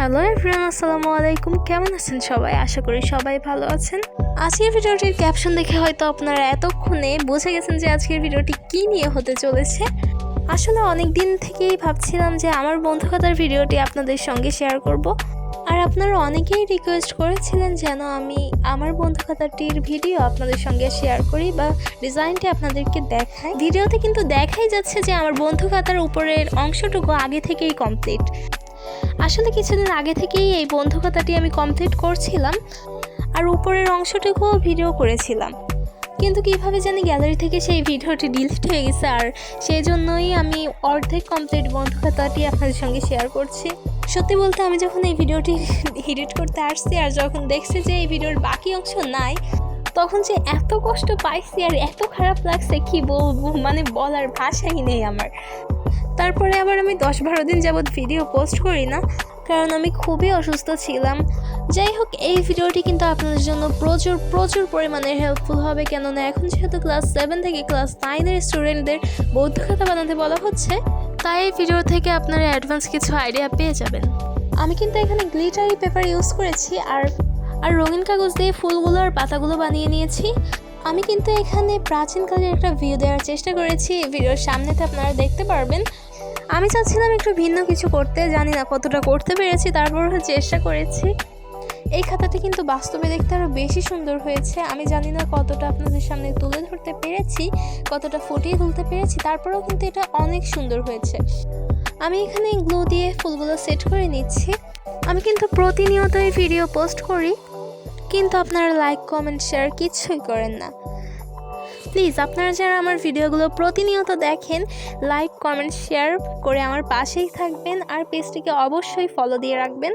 Hello everyone আসসালামু আলাইকুম। কেমন আছেন সবাই? আশা করি সবাই ভালো আছেন। আজকের ভিডিওটির ক্যাপশন দেখে হয়তো আপনারা এতক্ষণে বুঝে গেছেন যে আজকের ভিডিওটি কী নিয়ে হতে চলেছে। আসলে অনেক দিন থেকেই ভাবছিলাম যে আমার বন্ধু বন্ধুকতার ভিডিওটি আপনাদের সঙ্গে শেয়ার করব। আর আপনারা অনেকেই রিকোয়েস্ট করেছিলেন যেন আমি আমার বন্ধুকতাটির ভিডিও আপনাদের সঙ্গে শেয়ার করি বা ডিজাইনটি আপনাদেরকে দেখাই। ভিডিওতে কিন্তু দেখাই যাচ্ছে যে আমার বন্ধুকতার উপরের অংশটুকু আগে থেকেই কমপ্লিট আসলে কিছুদিন আগে থেকেই এই বন্ধুকতাটি আমি কমপ্লিট করছিলাম আর উপরের অংশটুকুও ভিডিও করেছিলাম। কিন্তু কীভাবে জানি গ্যালারি থেকে সেই ভিডিওটি ডিলিট হয়ে গেছে আর সেই জন্যই আমি অর্ধেক কমপ্লিট বন্ধুকতাটি আপনাদের সঙ্গে শেয়ার করছি। সত্যি বলতে আমি যখন এই ভিডিওটি এডিট করতে আসছি আর যখন দেখছি যে এই ভিডিওর বাকি অংশ নাই, তখন যে এত কষ্ট পাইছি আর এত খারাপ লাগছে, কি বলব? মানে বলার ভাষাই নেই আমার। তারপরে আবার আমি দশ বারো দিন যাবৎ ভিডিও পোস্ট করি না, কারণ আমি খুবই অসুস্থ ছিলাম। যাই হোক, এই ভিডিওটি কিন্তু আপনাদের জন্য প্রচুর প্রচুর পরিমাণে হেল্পফুল হবে, কেননা এখন যেহেতু ক্লাস সেভেন থেকে ক্লাস নাইনের স্টুডেন্টদের বৌদ্ধ খাতা বানাতে বলা হচ্ছে, তাই এই ভিডিও থেকে আপনারা অ্যাডভান্স কিছু আইডিয়া পেয়ে যাবেন। আমি কিন্তু এখানে গ্লিটারি পেপার ইউজ করেছি, আর আর রঙিন কাগজ দিয়ে ফুলগুলো আর পাতাগুলো বানিয়ে নিয়েছি। আমি কিন্তু এখানে প্রাচীনকালের একটা ভিউ দেওয়ার চেষ্টা করেছি ভিডিওর সামনেতে আপনারা দেখতে পারবেন। আমি চাচ্ছিলাম একটু ভিন্ন কিছু করতে, জানি না কতটা করতে পেরেছি, তারপর চেষ্টা করেছি। এই খাতাটি কিন্তু বাস্তবে দেখতে আরও বেশি সুন্দর হয়েছে। আমি জানি না কতটা আপনাদের সামনে তুলে ধরতে পেরেছি, কতটা ফুটিয়ে তুলতে পেরেছি, তারপরেও কিন্তু এটা অনেক সুন্দর হয়েছে। আমি এখানে গ্লু দিয়ে ফুলগুলো সেট করে নিচ্ছি। আমি কিন্তু প্রতিনিয়তই ভিডিও পোস্ট করি, কিন্তু আপনারা লাইক, কমেন্ট, শেয়ার কিচ্ছুই করেন না। প্লিজ আপনারা যারা আমার ভিডিওগুলো প্রতিনিয়ত দেখেন লাইক কমেন্ট শেয়ার করে আমার পাশেই থাকবেন আর পেজটিকে অবশ্যই ফলো দিয়ে রাখবেন।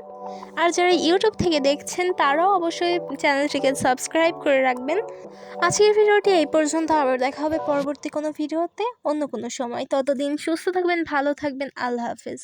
আর যারা ইউটিউব থেকে দেখছেন, তারাও অবশ্যই চ্যানেলটিকে সাবস্ক্রাইব করে রাখবেন। আজকের ভিডিওটি এই পর্যন্ত, আবার দেখা হবে পরবর্তী কোনো ভিডিওতে অন্য কোনো সময়। ততদিন সুস্থ থাকবেন, ভালো থাকবেন, আল্লাহ হাফিজ।